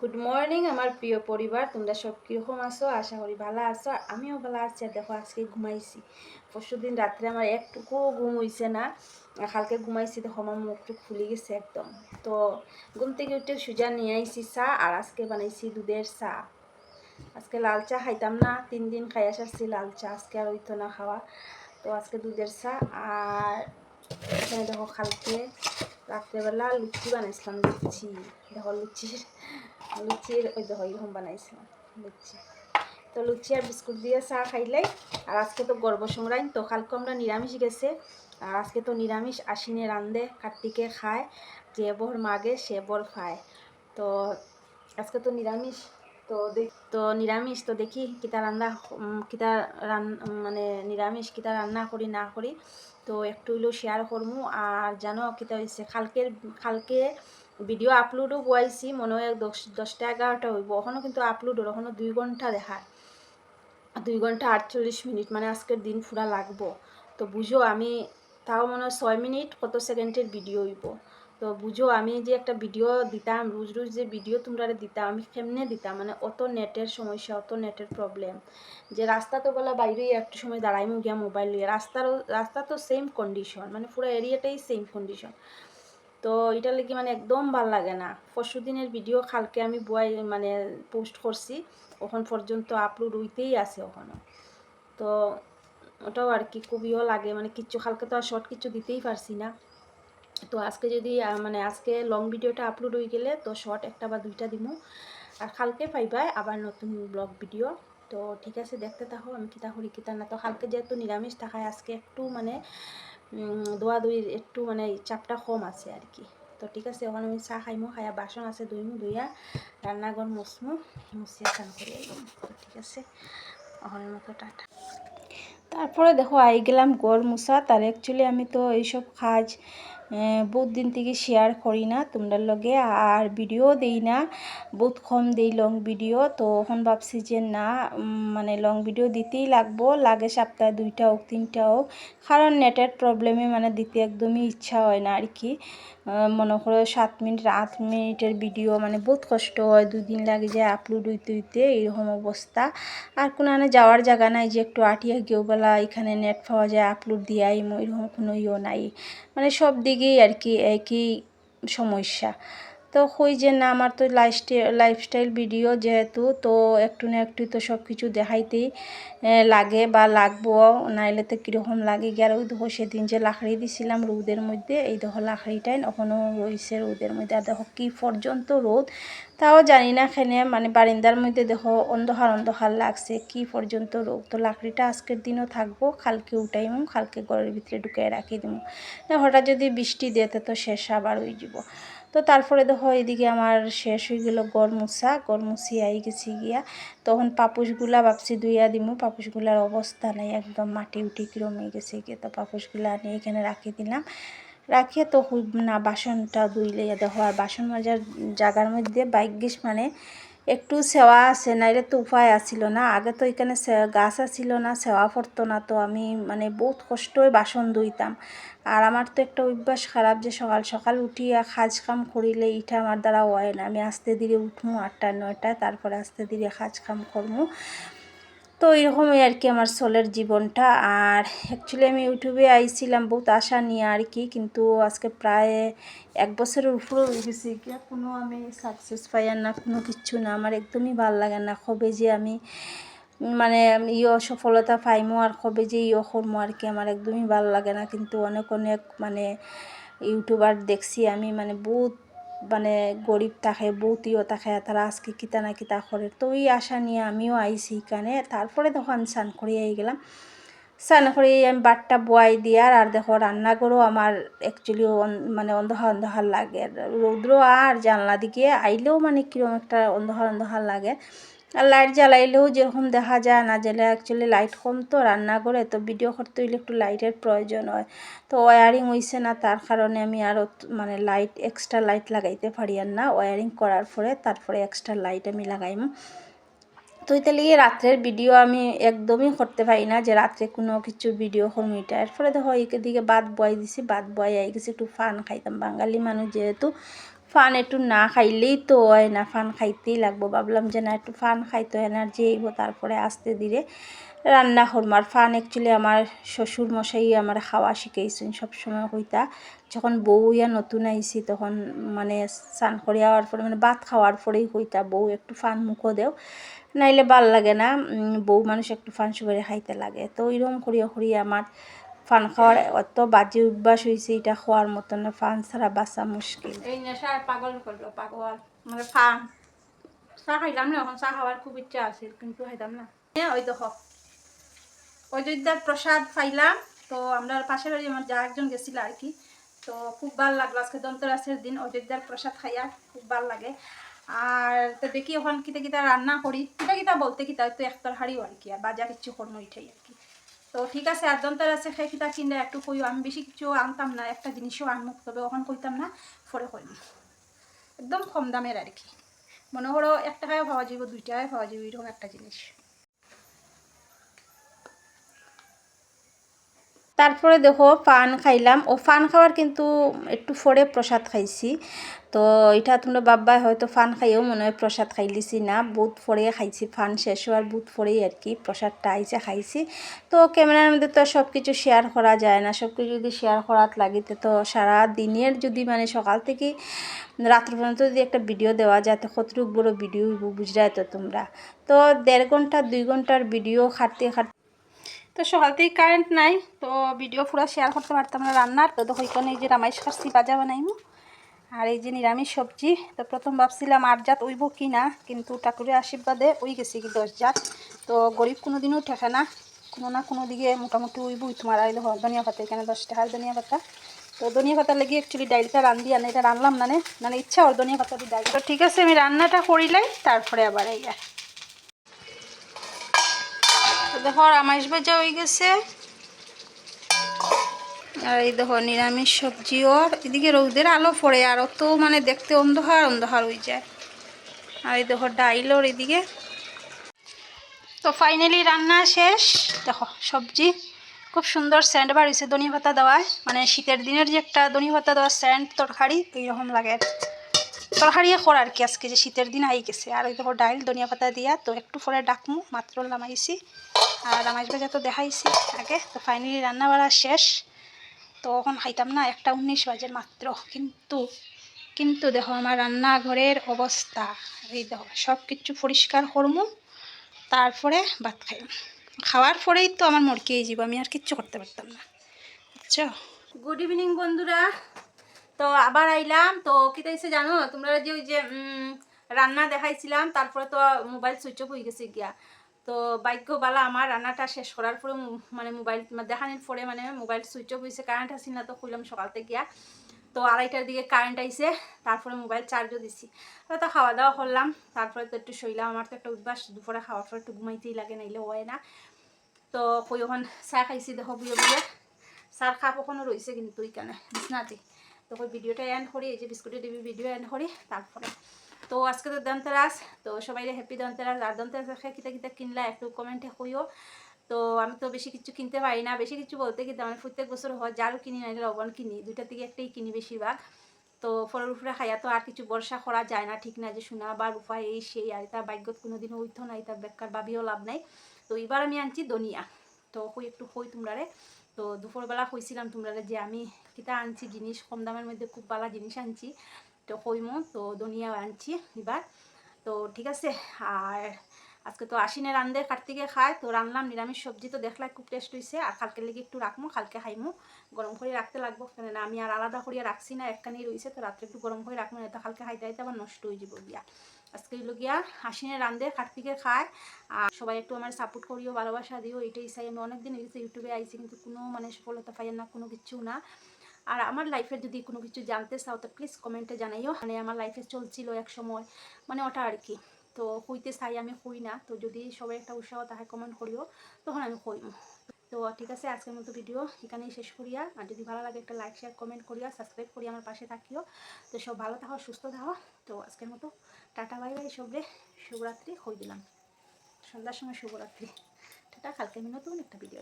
Good morning আমার প্রিয় পরিবার। তোমরা সব কীরকম আছো? আশা করি ভালো আছো। আর আমিও ভালো আছি। আর দেখো, আজকে ঘুমাইছি। পরশু দিন রাত্রে আমার একটুকু ঘুম হইছে না। কালকে ঘুমাইছি, দেখো, আমার মুখটুক খুলে গেছে একদম। তো ঘুম থেকে উঠে সুজা নিয়ে আইছি চা, আর আজকে বানাইছি দুধের চা। আজকে লাল চা খাইতাম না। তিন দিন খাই আসাচ্ছি লাল চা। আজকে আর হইতো না খাওয়া। তো আজকে দুধের চা। আর এখানে দেখো, কালকে রাত্রেবেলা লুচি বানাইছিলাম, লুচি। দেখো, লুচির লুচির ওই দেখো এরকম বানাইছিলাম লুচি। তো লুচি আর বিস্কুট দিয়ে চা খাইলাই। আর আজকে তো গর্ব সংগ্রাম, তো কালকে আমরা নিরামিষ গেছে। আর আজকে তো নিরামিষ, আশ্বিনে রান্ধে কার্তিকে খায়, যে বর মাগে, সে বর খায়। তো আজকে তো নিরামিষ, তো তো নিরামিষ, তো দেখি কিতা রান্না কিতা রান মানে নিরামিষ, কিতা রান্না করি, না করি। তো একটু হইলেও শেয়ার করমু। আর জানো কিতা হয়েছে কালকের কালকে ভিডিও আপলোডও বয়াইছি মনে হয় দশ, দশটা এগারোটা হইব। ওখানেও কিন্তু আপলোড হলো ওখানে দুই ঘণ্টা দেখায় দুই ঘণ্টা আটচল্লিশ মিনিট মানে আজকের দিন ফুরা লাগবো। তো বুঝো আমি, তাও মনে হয় ছয় মিনিট কত সেকেন্ডের ভিডিও হইব। তো বুঝো আমি যে একটা ভিডিও দিতাম, রোজ রোজ যে ভিডিও তোমরা দিতাম, আমি কেমনে দিতাম? মানে অত নেটের সমস্যা, অত নেটের প্রবলেম যে রাস্তা তো বলা বাইরেই একটু সময় দাঁড়াইমু গিয়া মোবাইল নিয়ে। রাস্তারও, রাস্তা তো সেম কন্ডিশন মানে পুরো এরিয়াটাই সেম কন্ডিশন তো এটা লেগে মানে একদম ভালো লাগে না। পরশু দিনের ভিডিও কালকে আমি বয় মানে পোস্ট করছি, ওখান পর্যন্ত আপলোড হইতেই আছে ওখানে তো ওটাও আর কি খুবইও লাগে মানে কিচ্ছু কালকে তো আর শর্ট কিছু দিতেই পারছি না। তো আজকে যদি মানে আজকে লং ভিডিওটা আপলোড হয়ে গেলে তো শর্ট একটা বা দুইটা দিব আর কালকে পাইবাই আবার নতুন ব্লগ ভিডিও তো ঠিক আছে, দেখতে থাকো, আমি কিতা করি, কিতা না। তো কালকে যেহেতু নিরামিষ থাকায় আজকে একটু মানে দোয়া দইয়ের একটু মানে চাপটা কম আছে আর কি তো ঠিক আছে ওখানে আমি চা খাইমো, খাইয়া বাসন আছে ধুইমু, ধুইয়া রান্নাঘর মুসমু মুছিয়া চান করে ঠিক আছে ওখানের মতো টাটা। তারপরে দেখো, আই গেলাম গড় মুসা তার অ্যাকচুয়ালি আমি তো এইসব কাজ বহুত দিন থেকে শেয়ার করি না তোমরা লগে, আর ভিডিও দেই না, বহুত কম দেই লং ভিডিও তো এখন ভাবছি যে না মানে লং ভিডিও দিতেই লাগবো, লাগে সপ্তাহে দুইটা হোক, তিনটা হোক, কারণ নেটের প্রবলেমে মানে দিতে একদমই ইচ্ছা হয় না আর কি। মনে করো সাত মিনিট, আট মিনিটের ভিডিও মানে বহুত কষ্ট হয়, দুদিন লাগে যায় আপলোড হইতে হইতে, এইরকম অবস্থা। আর কোনো মানে যাওয়ার জায়গা নাই যে একটু আটিয়া গেও বেলা, এখানে নেট পাওয়া যায় আপলোড দিয়াই, এরকম কোনো ইয়ে নাই। মানে সব দিকেই আর কি একই সমস্যা। তো কই যে না, আমার তো লাইফস্টাইল লাইফস্টাইল ভিডিও যেহেতু, তো একটু না একটু তো সব কিছু দেখাইতেই লাগে বা লাগবো। নাইলে তো কীরকম লাগে গিয়ে ওই দেখো সেদিন যে লাখড়ি দিছিলাম রোদের মধ্যে, এই দেখো লাখড়িটাই এখনও রয়েছে রোদের মধ্যে। আর দেখো কী পর্যন্ত রোদ তাও জানি না এখানে মানে বারিন্দার মধ্যে দেখো অন্ধকার অন্ধকার লাগছে। কি পর্যন্ত রোগ? তো লাকড়িটা আজকের দিনও থাকব, কালকে উঠাইমু কালকে ঘরের ভিতরে ঢুকে রাখি দিব হঠাৎ যদি বৃষ্টি দেতে তো শেষ আবার হয়ে যাব। তো তারপরে দেখো, এদিকে আমার শেষ হয়ে গেল গড় মুসি আই গেছি গিয়া, তখন পাপুসগুলা ভাবছি ধুইয়া দিমু পাপুসগুলার অবস্থা নেই, একদম মাটি উঠি কিরম হয়ে গেছে গিয়ে, তো পাপুসগুলা নিয়ে এখানে রাখি দিলাম। রাখিয়ে তো না, বাসনটা ধুইলে দেখো আর বাসন মাজার জায়গার মধ্যে বাইক গিস মানে একটু সেওয়া আছে, নাইলে তো উপায় আসছিল না। আগে তো এখানে গাছ আসছিল না, সেওয়া পড়তো না, তো আমি মানে বহুত কষ্টই বাসন ধুইতাম। আর আমার তো একটা অভ্যাস খারাপ যে সকাল সকাল উঠিয়া কাজ কাম করিলে এটা আমার দ্বারা হয় না। আমি আস্তে ধীরে উঠমু আটটা, নয়টায়, তারপরে আস্তে ধীরে কাজ কাম করমু। তো এরকমই আর কি আমার সোলের জীবনটা। আর অ্যাকচুয়ালি আমি ইউটিউবে আইছিলাম বহুত আশা নিয়ে আর কি কিন্তু আজকে প্রায় এক বছরের উপরে হয়ে গেছি কোনো আমি সাকসেস পাই আর না, কোনো কিচ্ছু না। আমার একদমই ভালো লাগে না। কবে যে আমি মানে ইয় সফলতা পাইমো আর কবে যে ইয় করমো আর কি আমার একদমই ভালো লাগে না। কিন্তু অনেক অনেক মানে ইউটিউবার দেখছি আমি মানে বহুত মানে গরিব থাকে বৌতিও থাকে তারা আজকে কিতা না কিতা করে। তো ওই আশা নিয়ে আমিও আইসি কানে তারপরে তখন স্নান করে আই গেলাম। স্নান করে আমি বাটটা বয়াই দিয়ে আর দেখো রান্নাঘরও আমার অ্যাকচুয়ালি মানে অন্ধকার অন্ধকার লাগে। রৌদ্র আর জানলা দিকে আইলেও মানে কীরকম একটা অন্ধকার অন্ধকার লাগে। আর লাইট জ্বালাইলেও যেরকম দেখা যায় না জ্বালে অ্যাকচুয়ালি লাইট কম তো, রান্না করে তো ভিডিও করতে হইলে একটু লাইটের প্রয়োজন হয়। তো ওয়ারিং হইছে না, তার কারণে আমি আরও মানে লাইট এক্সট্রা লাইট লাগাইতে পারি আর না। ওয়ারিং করার পরে তারপরে এক্সট্রা লাইট আমি লাগাইম। তো লিগে রাত্রের ভিডিও আমি একদমই করতে পারি না যে রাত্রে কোনো কিছু ভিডিও করব এটা। এরপরে দেখো দিকে বাদ বয় দিছি বাদ বয় আই গেছি, একটু ফান খাইতাম। বাঙালি মানুষ যেহেতু ফান একটু না খাইলেই তো হয় না, ফান খাইতেই লাগবো। ভাবলাম যে না, একটু ফান খাইতে এনার্জি আইব তারপরে আস্তে ধীরে রান্না করব। আর ফান অ্যাকচুয়ালি আমার শ্বশুর মশাই আমার খাওয়া শিখাইছেন সবসময় কইতা, যখন বউ ইয়া নতুন আইছি, তখন মানে স্নান করে আওয়ার পরে মানে ভাত খাওয়ার পরেই কইতা, বউ, একটু ফান মুখো দেও। নাইলে ভালো লাগে না বউ মানুষ একটু ফান সুপারি খাইতে লাগে। তো ওইরকম করিয়া করিয়া আমার ফান খাওয়ার অত বাজে অভ্যাস হয়েছে এটা খাওয়ার মতন ফান ছাড়া বাঁচা মুশকিল। এই নেশা পাগল করল, পাগল। মানে ফান চা খাইলাম না, এখন চা খাওয়ার খুব ইচ্ছা আছে, কিন্তু খাইতাম না। হ্যাঁ ওই দেখো। অযোধ্যার প্রসাদ খাইলাম, তো আমরা পাশের বাড়ি আমার যা একজন গেছিল আর কি। তো খুব ভালো লাগল, আজকে দন্তরাসের দিন, অযোধ্যার প্রসাদ খাইয়া খুব ভালো লাগে। আর তো দেখি ওখান কিতা কিতা রান্না করি। কিতা কিতা বলতে, কিতা তো একটার হাড়িও আর কি, আর বাজা কিচ্ছু করব এটাই আর কি। তো ঠিক আছে আর দন্তার খাই কিতা কিনে একটু কইও। আমি বেশি কিছু আনতাম না, একটা জিনিসও আনমুখ, তবে ওখান কইতাম না, পরে কইলাম একদম কম দামের আর কি। মনে করো, এক টাকায় পাওয়া যাবে দুই টাকায় পাওয়া যাবে এরকম একটা জিনিস। তারপরে দেখো পান খাইলাম। ও পান খাওয়ার কিন্তু একটু ফরে প্রসাদ খাইছি। তো এটা তোমরা বাব্বা হয়তো ফান খাইও মনে হয় প্রসাদ খাইলিছি না। বুথ ফরে খাইছি ফান শেষ হওয়ার বুথ ফরেই আর কি প্রসাদটা আইসে খাইছি। তো ক্যামেরার মধ্যে তো সব কিছু শেয়ার করা যায় না। সব কিছু যদি শেয়ার করার লাগিতে তো সারা দিনের যদি মানে সকাল থেকে রাত্র পর্যন্ত যদি একটা ভিডিও দেওয়া যায়, তো কতটুকু বড় ভিডিও বুঝরাই তো তোমরা। তো দেড় ঘণ্টা, দুই ঘণ্টার ভিডিও খাটতে খাটতে তো সকাল থেকে কারেন্ট নাই, তো ভিডিও পুরো শেয়ার করতে পারতাম না রান্নার। তো দেখো এই যে রামাইশ খাসি বাজা বানাইমু। আর এই যে নিরামিষ সবজি, তো প্রথম ভাবছিলাম আট জাত উইব কি না কিন্তু ঠাকুরের আশীর্বাদে উই গেছি কি দশ জাত। তো গরিব কোনো দিনও ঠেকে না, কোনো না কোনো দিকে মোটামুটি উইব তোমার আর দেখো, ধনিয়া পাতা, এখানে দশ টাকার ধনিয়া পাতা। তো ধনিয়া পাতা লেগে অ্যাকচুয়ালি ডাইলটা রান্ধি আনে এটা রানলাম না মানে ইচ্ছা ওর ধনিয়া পাতা দিয়ে ডাইল। তো ঠিক আছে, আমি রান্নাটা করিলাই, তারপরে আবার এই আর দেখো রামাইশ ভাজা হয়ে গেছে। আর এই দেখো, নিরামিষ সবজিও এদিকে রৌদের আলো পড়ে, আর অত মানে দেখতে অন্ধকার অন্ধকার হয়ে যায়। আর এই দেখো ডাইলর এদিকে। তো ফাইনালি রান্না শেষ। দেখো, সবজি। খুব সুন্দর স্যান্ড বার হয়েছে, ধনিয়া পাতা দেওয়ায়। মানে শীতের দিনের যে একটা ধনিয়া পাতা দেওয়া স্যান্ড তরকারি এইরকম লাগে। তরকারি কর আর কি আজকে যে শীতের দিন আই গেছে। আর দেখো, ডাইল, ধনিয়া পাতা দিয়া, তো একটু পরে ডাকমু, মাত্র নামাইছি। আর রামাইশ ভাজা তো দেখাইছি আগে, তো ফাইনালি রান্না বাড়া শেষ। তো এখন খাইতাম না, একটা উনিশ বাজে মাত্র। কিন্তু কিন্তু দেখো আমার রান্নাঘরের অবস্থা। এই দেখো সব কিছু পরিষ্কার করমু, তারপরে ভাত খাইম। খাওয়ার পরেই তো আমার মরকেই যাব আমি আর কিচ্ছু করতে পারতাম না। বুঝছ? গুড ইভিনিং বন্ধুরা। তো আবার আইলাম। তো কী তাইছে জানো? তোমরা যে ওই যে রান্না দেখাইছিলাম, তারপরে তো মোবাইল সুইচ অফ হয়ে গেছে গিয়া। তো ভাগ্য বালা আমার রান্নাটা শেষ করার পরে মানে মোবাইল দেখানোর পরে মানে মোবাইল সুইচ অফ হয়েছে কারেন্ট আসিল না, তো খুললাম সকালতে গিয়া। তো আড়াইটার দিকে কারেন্ট আইসে তারপরে মোবাইল চার্জও দিছি। তো খাওয়া দাওয়া করলাম, তারপরে তো একটু শইলাম, আমার তো একটা অভ্যাস, দুপুরে খাওয়ার পর একটু ঘুমাইতেই লাগে, নাইলে হয় না। তো কই ওখান চাহ খাইছি, দেখো বুয়ে বুয়ে। চার কাপ ওখানে রয়েছে কিন্তু ওইখানে, বিছনাতে। তো ভিডিওটা এন্ড করি, এই যে বিস্কুটের ডিবি ভিডিও এন্ড করি, তারপরে তো আজকে তো দন্তরাস তো সবাই হ্যাপি দন্তরাস আর দন্তরাস কিতা কিতা কিনলা, একটু কমেন্টে কইও তো আমি তো বেশি কিছু কিনতে পারি না বেশি কিছু বলতে কি মানে প্রত্যেক বছর হয় যারও কিনি না লবণ কিনি, দুইটা থেকে একটাই কিনি বেশিরভাগ তো ফলের উপরে খাইয়া তো আর কিছু বর্ষা করা যায় না, ঠিক না যে শোনা বা রূপা এই সেই আর তার ভাগ্যত কোনোদিনও উঠতো না তার বেকার ভাবিও লাভ নাই। তো এবার আমি আনছি দনিয়া তো কই একটু কই তোমরারে তো দুপুরবেলা কইছিলাম তোমরা যে আমি কিতা আনছি জিনিস কম দামের মধ্যে খুব ভালো জিনিস আনছি। তো কইমো, তো দনিয়া আনছি এবার। তো ঠিক আছে, আর আজকে তো আশ্বিনে রান্ধে কার্তিকে খায়, তো রান্নাম নিরামিষ সবজি তো দেখলাই খুব টেস্ট হয়েছে আর কালকে লেগে একটু রাখব কালকে খাইমু। গরম করে রাখতে লাগবো কেন আমি আর আলাদা করিয়া রাখছি না, একখানি রয়েছে তো রাত্রে একটু গরম করে রাখব না তো কালকে খাইতে খাইতে আবার নষ্ট হয়ে যাব গিয়া। আজকে হইল গিয়া আশ্বিনে রান্ধে কার্তিকে খায়, আর সবাই একটু আমার সাপোর্ট করিও, ভালোবাসা দিও এটাই চাই। আমি অনেকদিন হয়েছে ইউটিউবে আইছি, কিন্তু কোনো মানে সফলতা পাই না, কোনো কিছু না। আর আমার লাইফের যদি কোনো কিছু জানতে চাও, তো প্লিজ কমেন্টে জানাইও। মানে আমার লাইফে চলছিল এক সময় মানে ওটা আর কি। তো হইতে চাই আমি হই না, তো যদি সবাই একটা উৎসাহ তাহাই কমেন্ট করিও, তখন আমি হইম। তো ঠিক আছে, আজকের মতো ভিডিও এখানেই শেষ করিয়া, আর যদি ভালো লাগে একটা লাইক শেয়ার কমেন্ট করিয়া সাবস্ক্রাইব করি আমার পাশে থাকিও। তো সব ভালো থাকো, সুস্থ থাকো। তো আজকের মতো টাটা বাই বাই সবরে শুভরাত্রি, হই দিলাম। সন্ধ্যার সময় শুভরাত্রি। টাটা, কালকে আমি নতুন একটা ভিডিও